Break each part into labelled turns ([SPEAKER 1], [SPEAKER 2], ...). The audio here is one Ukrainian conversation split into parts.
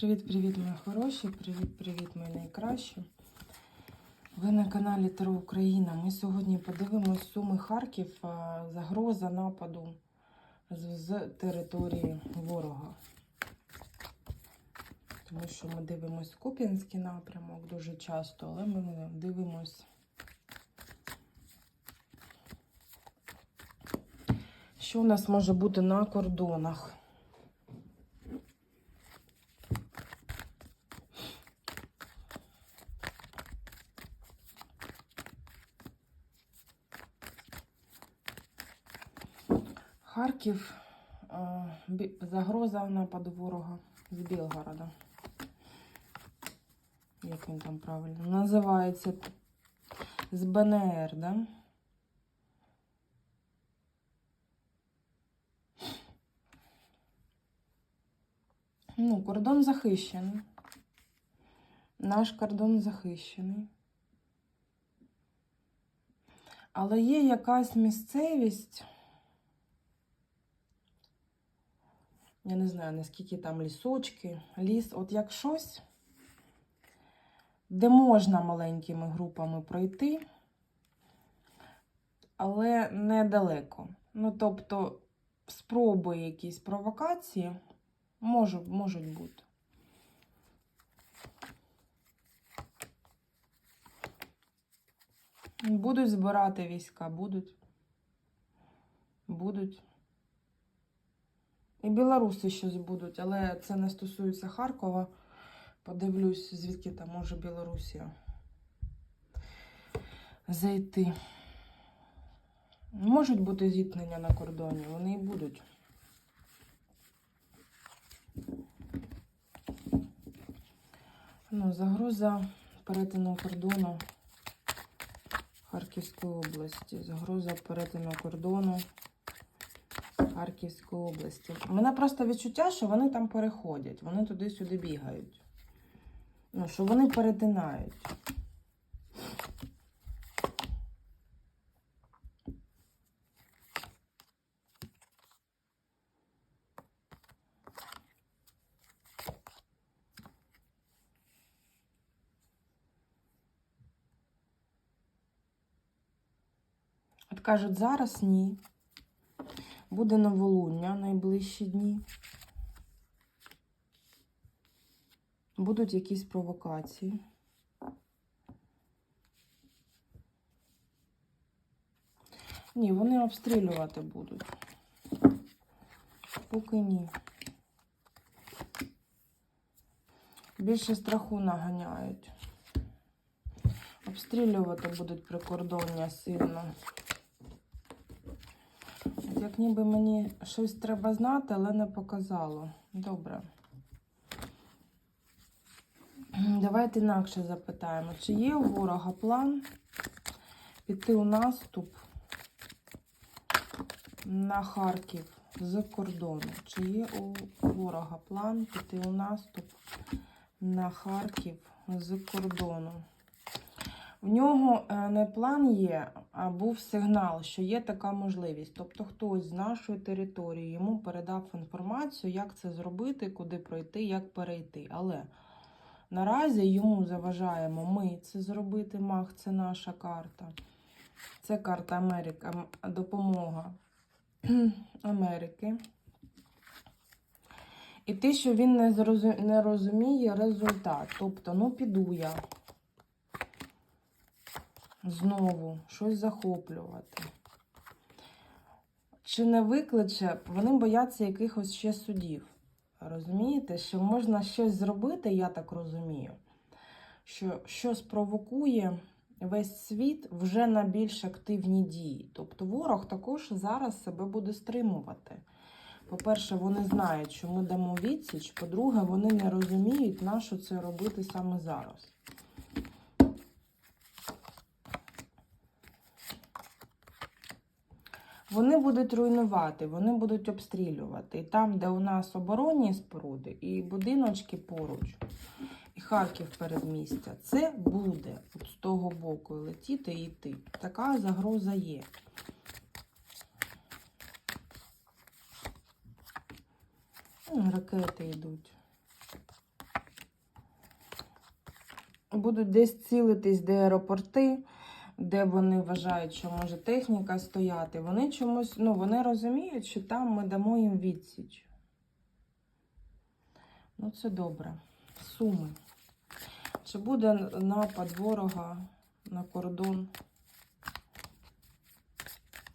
[SPEAKER 1] Привіт-привіт, мої хороші! Привіт-привіт, мої найкращі. Ви на каналі Таро Україна. Ми сьогодні подивимось Суми Харків. Загроза нападу з, території ворога. Тому що ми дивимось Куп'янський напрямок дуже часто, але ми дивимось. Що у нас може бути на кордонах? Харків, е, загроза нападу ворога з Білгорода. Як він там правильно називається? З БНР, да? Ну, кордон захищений. Наш кордон захищений. Але є якась місцевість. Я не знаю, наскільки там лісочки, ліс, от як щось, де можна маленькими групами пройти, але недалеко. Ну, тобто, спроби якісь провокації можуть, можуть бути. Будуть збирати війська, будуть. Будуть. І білоруси щось будуть, але це не стосується Харкова. Подивлюсь, звідки там може Білорусія зайти. Можуть бути зіткнення на кордоні, вони і будуть. Ну, загроза перетину кордону Харківської області. Загроза перетину кордону. Харківської області. У мене просто відчуття, що вони там переходять, вони туди-сюди бігають. Ну, що вони перетинають. От кажуть, зараз ні. Буде новолуння найближчі дні. Будуть якісь провокації. Ні, вони обстрілювати будуть. Поки ні. Більше страху наганяють. Обстрілювати будуть прикордоння сильно. Як ніби мені щось треба знати, але не показало. Добре. Давайте інакше запитаємо, чи є у ворога план піти у наступ на Харків з кордону? Чи є у ворога план піти у наступ на Харків з кордону? В нього е, не план є, а був сигнал, що є така можливість. Тобто хтось з нашої території йому передав інформацію, як це зробити, куди пройти, як перейти. Але наразі йому заважаємо ми це зробити. Мах, це наша карта. Це карта Америка, допомога Америки. І те, що він не, розуміє результат. Тобто, ну піду я знову щось захоплювати. Чи не викличе, вони бояться якихось ще судів. Розумієте, що можна щось зробити, я так розумію, що, що спровокує весь світ вже на більш активні дії. Тобто ворог також зараз себе буде стримувати. По-перше, вони знають, що ми дамо відсіч. По-друге, вони не розуміють, на що це робити саме зараз. Вони будуть руйнувати, вони будуть обстрілювати. І там, де у нас оборонні споруди, і будиночки поруч, і Харків передмістя, це буде от з того боку летіти і йти. Така загроза є. Ракети йдуть. будуть десь цілитись, де аеропорти, де вони вважають, що може техніка стояти. Вони чомусь, ну, вони розуміють, що там ми дамо їм відсіч. Ну, це добре. Суми. Чи буде напад ворога на кордон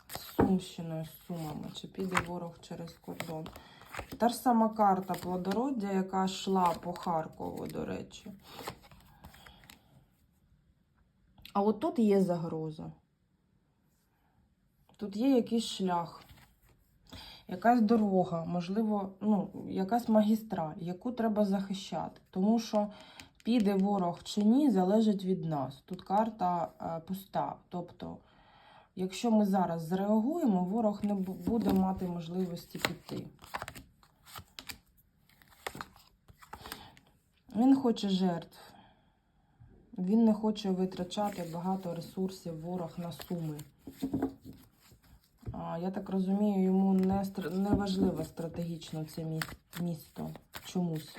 [SPEAKER 1] з Сумщиною, з Сумами? Чи піде ворог через кордон? Та ж сама карта плодороддя, яка йшла по Харкову, до речі. А от тут є загроза. Тут є якийсь шлях, якась дорога, можливо, ну, якась магістраль, яку треба захищати. Тому що піде ворог чи ні, залежить від нас. Тут карта е, пуста. Тобто, якщо ми зараз зреагуємо, ворог не буде мати можливості піти. Він хоче жертв. Він не хоче витрачати багато ресурсів ворог на суми. Я так розумію, йому не, не важливо стратегічно це місто чомусь.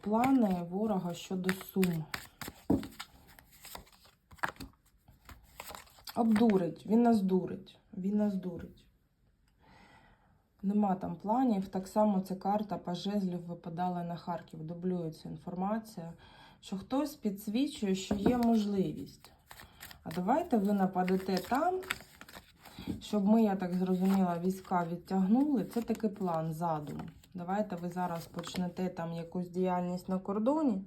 [SPEAKER 1] Плани ворога щодо сум. Обдурить, він нас дурить. Він нас дурить. Нема там планів. Так само ця карта по жезлів випадала на Харків. Дублюється інформація, що хтось підсвічує, що є можливість. А давайте ви нападете там, щоб ми, я так зрозуміла, війська відтягнули. Це такий план, задум. Давайте ви зараз почнете там якусь діяльність на кордоні,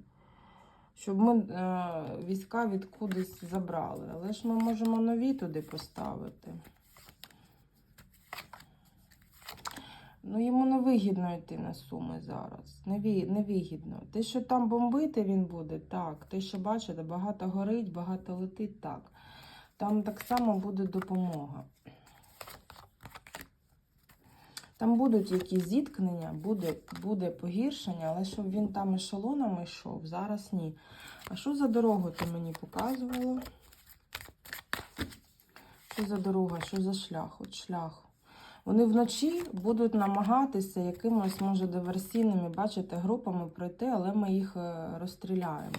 [SPEAKER 1] щоб ми е, війська відкудись забрали. Але ж ми можемо нові туди поставити. Ну, йому не вигідно йти на суми зараз. Невигідно. Те, що там бомбити він буде, так. Те, що бачите, багато горить, багато летить, так. Там так само буде допомога. Там будуть якісь зіткнення, буде, буде погіршення, але щоб він там ешелонами йшов, зараз ні. А що за дорогу ти мені показувала? Що за дорога, що за шлях? От шлях. Вони вночі будуть намагатися якимось, може, диверсійними, бачите, групами пройти, але ми їх е, розстріляємо.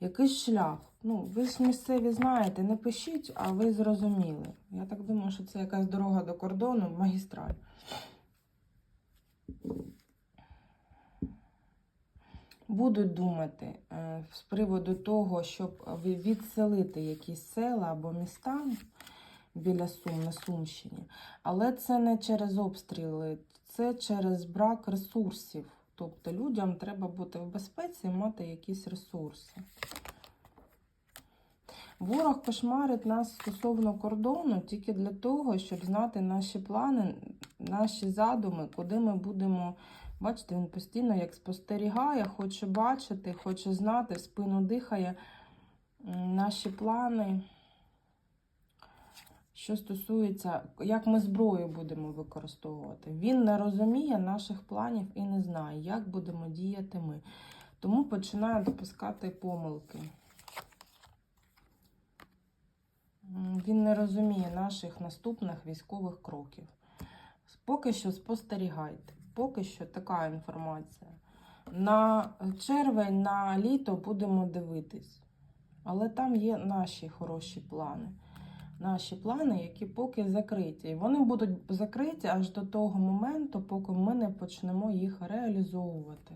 [SPEAKER 1] Якийсь шлях. Ну, ви ж місцеві знаєте, не пишіть, а ви зрозуміли. Я так думаю, що це якась дорога до кордону, магістраль. Будуть думати е, з приводу того, щоб відселити якісь села або міста біля Сум на Сумщині. Але це не через обстріли, це через брак ресурсів. Тобто людям треба бути в безпеці і мати якісь ресурси. Ворог кошмарить нас стосовно кордону тільки для того, щоб знати наші плани, наші задуми, куди ми будемо. Бачите, він постійно як спостерігає, хоче бачити, хоче знати, в спину дихає наші плани. Що стосується, як ми зброю будемо використовувати. Він не розуміє наших планів і не знає, як будемо діяти ми. Тому починає допускати помилки. Він не розуміє наших наступних військових кроків. Поки що спостерігайте. Поки що така інформація. На червень, на літо будемо дивитись. Але там є наші хороші плани. Наші плани, які поки закриті. І вони будуть закриті аж до того моменту, поки ми не почнемо їх реалізовувати.